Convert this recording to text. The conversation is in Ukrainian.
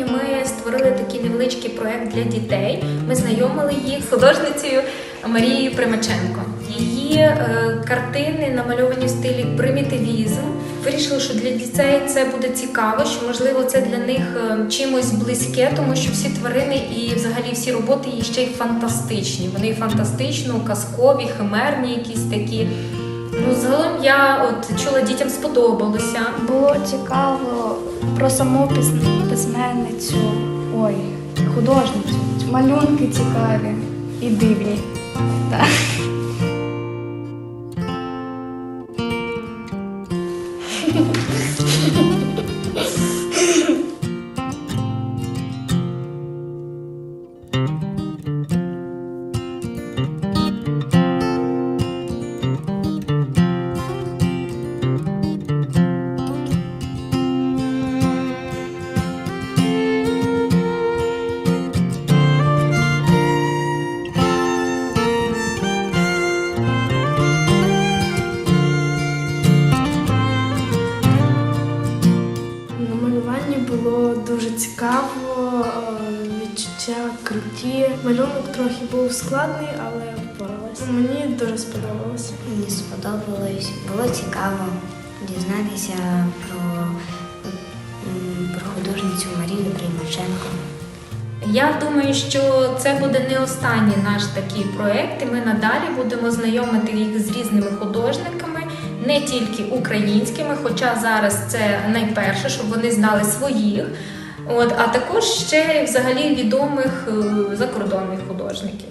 сьогодні ми створили такий невеличкий проект для дітей. Ми знайомили їх з художницею Марією Примаченко. Її е, картини намальовані в стилі примітивізм. Вирішили, що для дітей це буде цікаво, що можливо це для них е, чимось близьке, тому що всі тварини і взагалі всі роботи є ще й фантастичні. Вони фантастично, казкові, химерні, якісь такі. Ну, загалом я от чула, дітям сподобалося. Було цікаво про саму письменницю, ой, художницю. Малюнки цікаві і дивні. Так. Було дуже цікаво, е, відчуття круті. Малюнок трохи був складний, але впоралася. Мені дуже сподобалося. Мені сподобалось, було цікаво дізнатися про, про художницю Марію Примаченко. Я думаю, що це буде не останній наш такий проект, і ми надалі будемо знайомити їх з різними художниками, не тільки українськими, хоча зараз це найперше, щоб вони знали своїх. От, а також ще взагалі відомих е, закордонних художників.